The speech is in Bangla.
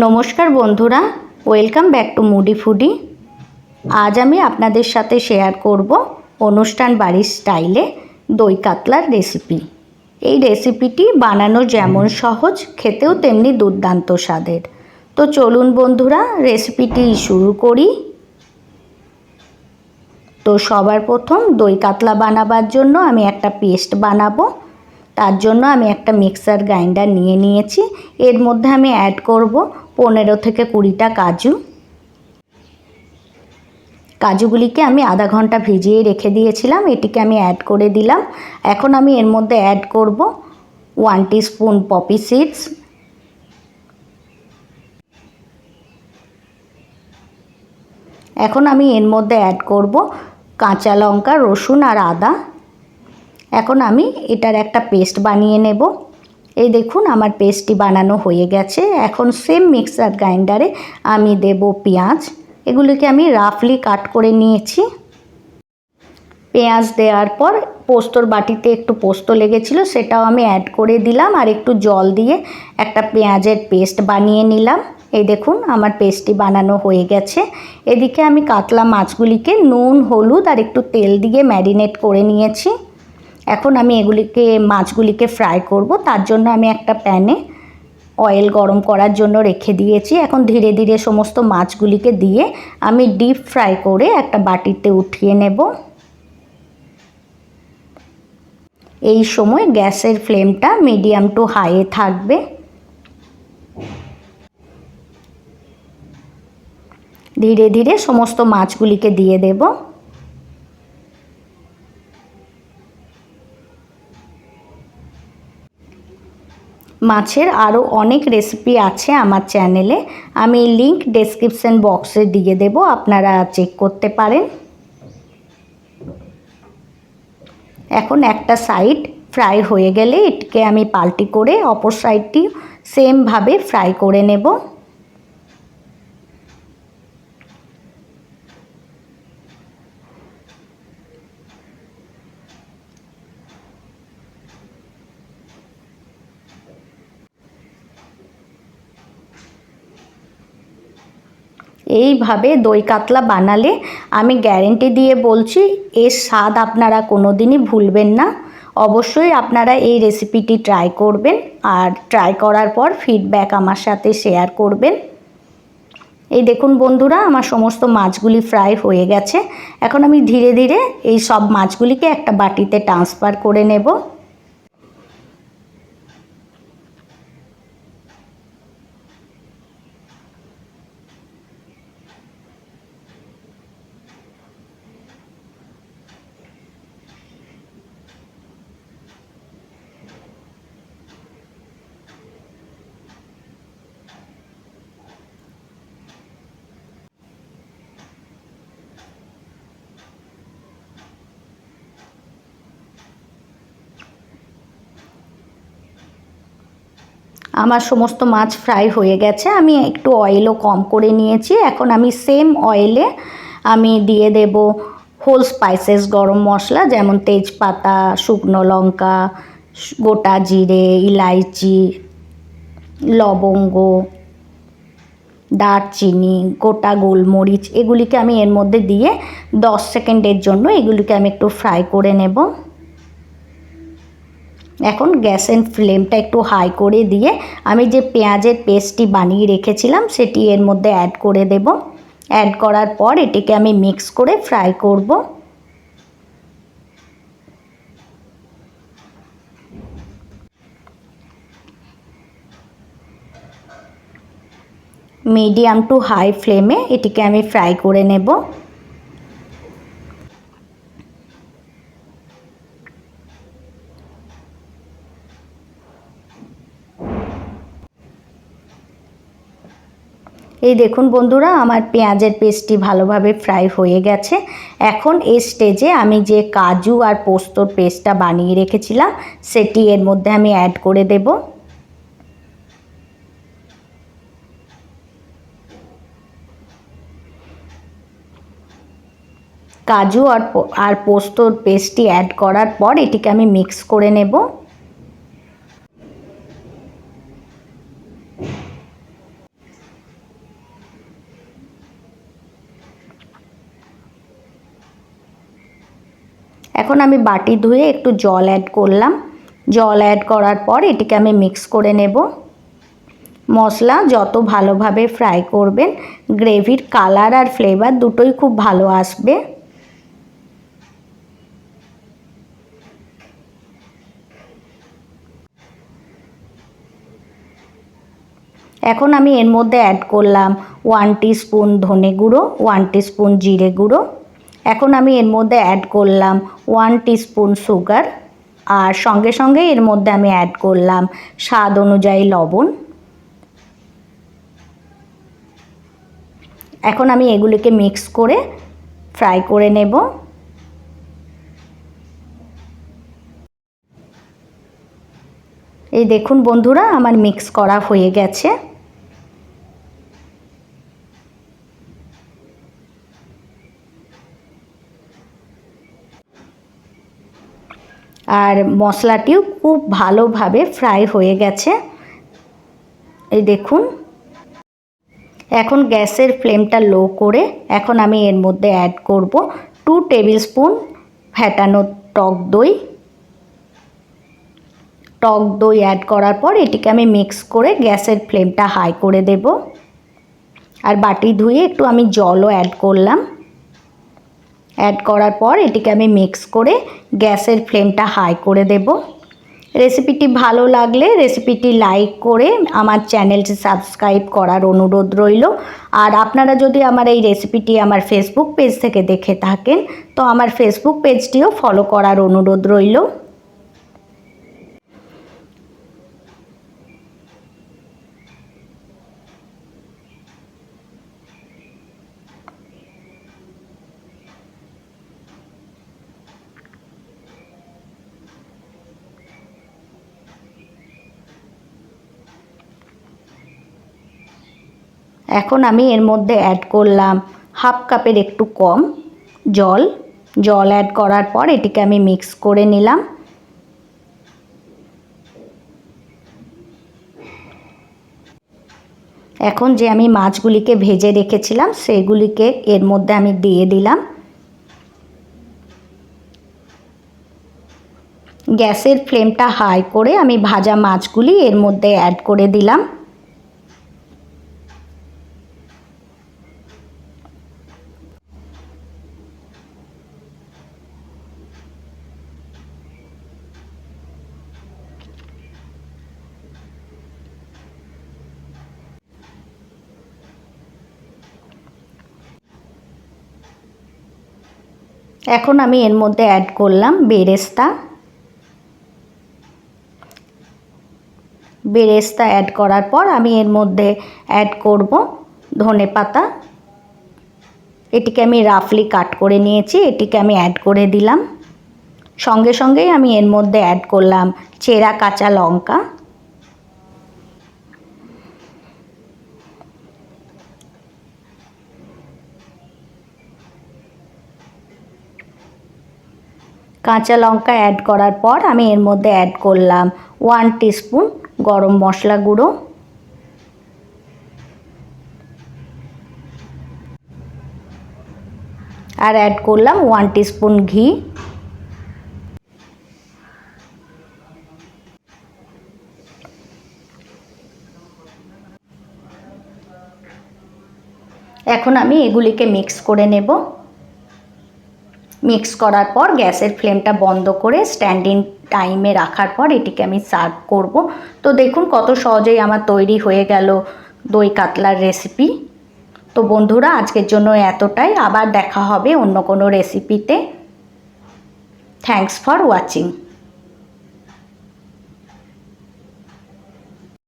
নমস্কার বন্ধুরা welcome back to Moody Foodie আজ আমি আপনাদের সাথে শেয়ার করব অনুষ্ঠান বাড়ির স্টাইলে দই কাতলার রেসিপি এই রেসিপিটি বানানো যেমন সহজ, খেতেও তেমনি দুর্দান্ত স্বাদের। তো চলুন বন্ধুরা রেসিপিটি শুরু করি। তো সবার প্রথম দই কাতলা বানাবার জন্য আমি একটা পেস্ট বানাবো। তার জন্য আমি একটা মিক্সার গ্রাইন্ডার নিয়ে নিয়েছি। এর মধ্যে আমি অ্যাড করব পনেরো থেকে কুড়িটা কাজু। কাজুগুলিকে আমি আধা ঘণ্টা ভিজিয়ে রেখে দিয়েছিলাম, এটিকে আমি অ্যাড করে দিলাম। এখন আমি এর মধ্যে অ্যাড করব ওয়ান স্পুন পপি সিডস এখন আমি এর মধ্যে অ্যাড করব কাঁচা লঙ্কা, রসুন আর আদা। এখন আমি এটার একটা পেস্ট বানিয়ে নেব। এই দেখুন আমার পেস্টটি বানানো হয়ে গেছে। এখন সেম মিক্সার গ্রাইন্ডারে আমি দেব পেঁয়াজ। এগুলিকে আমি রাফলি কাট করে নিয়েছি। পেঁয়াজ দেওয়ার পর পোস্তর বাটিতে একটু পোস্ত লেগেছিল, সেটাও আমি অ্যাড করে দিলাম আর একটু জল দিয়ে একটা পেঁয়াজের পেস্ট বানিয়ে নিলাম। এই দেখুন আমার পেস্টটি বানানো হয়ে গেছে। এদিকে আমি কাতলা মাছগুলিকে নুন, হলুদ আর একটু তেল দিয়ে ম্যারিনেট করে নিয়েছি। এখন আমি এগুলিকে, মাছগুলিকে ফ্রাই করব। তার জন্য আমি একটা প্যানে অয়েল গরম করার জন্য রেখে দিয়েছি। এখন ধীরে ধীরে সমস্ত মাছগুলিকে দিয়ে আমি ডিপ ফ্রাই করে একটা বাটিতে উঠিয়ে নেব। এই সময় গ্যাসের ফ্লেমটা মিডিয়াম টু হাইয়ে থাকবে। ধীরে ধীরে সমস্ত মাছগুলিকে দিয়ে দেবো। মাছের আরও অনেক রেসিপি আছে আমার চ্যানেলে আমি লিংক ডেসক্রিপশান বক্সে দিয়ে দেব, আপনারা চেক করতে পারেন। এখন একটা সাইড ফ্রাই হয়ে গেলে এটিকে আমি পাল্টি করে অপর সাইডটি সেমভাবে ফ্রাই করে নেব। এইভাবে দই কাতলা বানালে আমি গ্যারেন্টি দিয়ে বলছি, এর স্বাদ আপনারা কোনো দিনই ভুলবেন না। অবশ্যই আপনারা এই রেসিপিটি ট্রাই করবেন আর ট্রাই করার পর ফিডব্যাক আমার সাথে শেয়ার করবেন। এই দেখুন বন্ধুরা, আমার সমস্ত মাছগুলি ফ্রাই হয়ে গেছে। এখন আমি ধীরে ধীরে এই সব মাছগুলিকে একটা বাটিতে ট্রান্সফার করে নেব। আমার সমস্ত মাছ ফ্রাই হয়ে গেছে। আমি একটু অয়েলও কম করে নিয়েছি। এখন আমি সেম অয়েলে আমি দিয়ে দেব হোল স্পাইসেস গরম মশলা, যেমন তেজপাতা, শুকনো লঙ্কা, গোটা জিরে, ইলাইচি, লবঙ্গ, দারচিনি, গোটা গোলমরিচ, এগুলিকে আমি এর মধ্যে দিয়ে দশ সেকেন্ডের জন্য এগুলিকে আমি একটু ফ্রাই করে নেব। এখন গ্যাসের ফ্লেমটা একটু হাই করে দিয়ে আমি যে পেঁয়াজের পেস্টটি বানিয়ে রেখেছিলাম, সেটি এর মধ্যে অ্যাড করে দেব। অ্যাড করার পর এটিকে আমি মিক্স করে ফ্রাই করব। মিডিয়াম টু হাই ফ্লেমে এটিকে আমি ফ্রাই করে নেব। এই দেখুন বন্ধুরা, আমার পেঁয়াজের পেস্টটি ভালোভাবে ফ্রাই হয়ে গেছে। এখন এই স্টেজে আমি যে কাজু আর পোস্তর পেস্টটা বানিয়ে রেখেছিলাম, সেটি এর মধ্যে আমি অ্যাড করে দেব। কাজু আর আর পোস্তর পেস্টটি অ্যাড করার পর এটিকে আমি মিক্স করে নেব। এখন আমি বাটি ধুয়ে একটু জল অ্যাড করলাম। জল অ্যাড করার পর এটিকে আমি মিক্স করে নেব। মশলা যত ভালোভাবে ফ্রাই করবেন গ্রেভির কালার আর ফ্লেভার দুটোই খুব ভালো আসবে। এখন আমি এর মধ্যে অ্যাড করলাম ওয়ান স্পুন ধনে গুঁড়ো ওয়ান স্পুন জিরে গুঁড়ো। এখন আমি এর মধ্যে অ্যাড করলাম ওয়ান স্পুন সুগার আর সঙ্গে সঙ্গে এর মধ্যে আমি অ্যাড করলাম স্বাদ অনুযায়ী লবণ। এখন আমি এগুলিকে মিক্স করে ফ্রাই করে নেব। এই দেখুন বন্ধুরা, আমার মিক্স করা হয়ে গেছে। আর মশলাটিও খুব ভালোভাবে ফ্রাই হয়ে গেছে। এই দেখুন। এখন গ্যাসের ফ্লেমটা লো করে এখন আমি এর মধ্যে অ্যাড করব টু টেবিল স্পুন ফ্যাটানো টক দই। টক দই অ্যাড করার পর এটিকে আমি মিক্স করে গ্যাসের ফ্লেমটা হাই করে দেব। আর বাটি ধুয়ে একটু আমি জলও অ্যাড করলাম। অ্যাড করার পর এটিকে আমি মিক্স করে গ্যাসের ফ্লেমটা হাই করে দেব। রেসিপিটি ভালো লাগলে রেসিপিটি লাইক করে আমার চ্যানেলটি সাবস্ক্রাইব করার অনুরোধ রইল। আর আপনারা যদি আমার এই রেসিপিটি আমার ফেসবুক পেজ থেকে দেখে থাকেন, তো আমার ফেসবুক পেজটিও ফলো করার অনুরোধ রইল। এখন আমি এর মধ্যে অ্যাড করলাম হাফ কাপের একটু কম জল। জল অ্যাড করার পর এটিকে আমি মিক্স করে নিলাম। এখন যে আমি মাছগুলিকে ভেজে রেখেছিলাম, সেগুলিকে এর মধ্যে আমি দিয়ে দিলাম। গ্যাসের ফ্লেমটা হাই করে আমি ভাজা মাছগুলি এর মধ্যে অ্যাড করে দিলাম। এখন আমি এর মধ্যে অ্যাড করলাম বেরেস্তা। বেরেস্তা অ্যাড করার পর আমি এর মধ্যে অ্যাড করব ধনে পাতা। এটিকে আমি রাফলি কাট করে নিয়েছি, এটিকে আমি অ্যাড করে দিলাম। সঙ্গে সঙ্গেই আমি এর মধ্যে অ্যাড করলাম চেরা কাঁচা লঙ্কা। কাঁচা লঙ্কা অ্যাড করার পর আমি এর মধ্যে অ্যাড করলাম ওয়ান টিস্পুন গরম মশলা গুঁড়ো। আর অ্যাড করলাম ওয়ান টিস্পুন ঘি। এখন আমি এগুলিকে মিক্স করে নেব। মিক্স করার পর গ্যাসের ফ্লেমটা বন্ধ করে স্ট্যান্ডিং টাইমে রাখার পর এটিকে আমি সার্ভ করব। তো দেখুন কত সহজেই আমার তৈরি হয়ে গেল দই কাতলার রেসিপি তো বন্ধুরা, আজকের জন্য এতটাই। আবার দেখা হবে অন্য কোনো রেসিপিতে থ্যাংকস ফর ওয়াচিং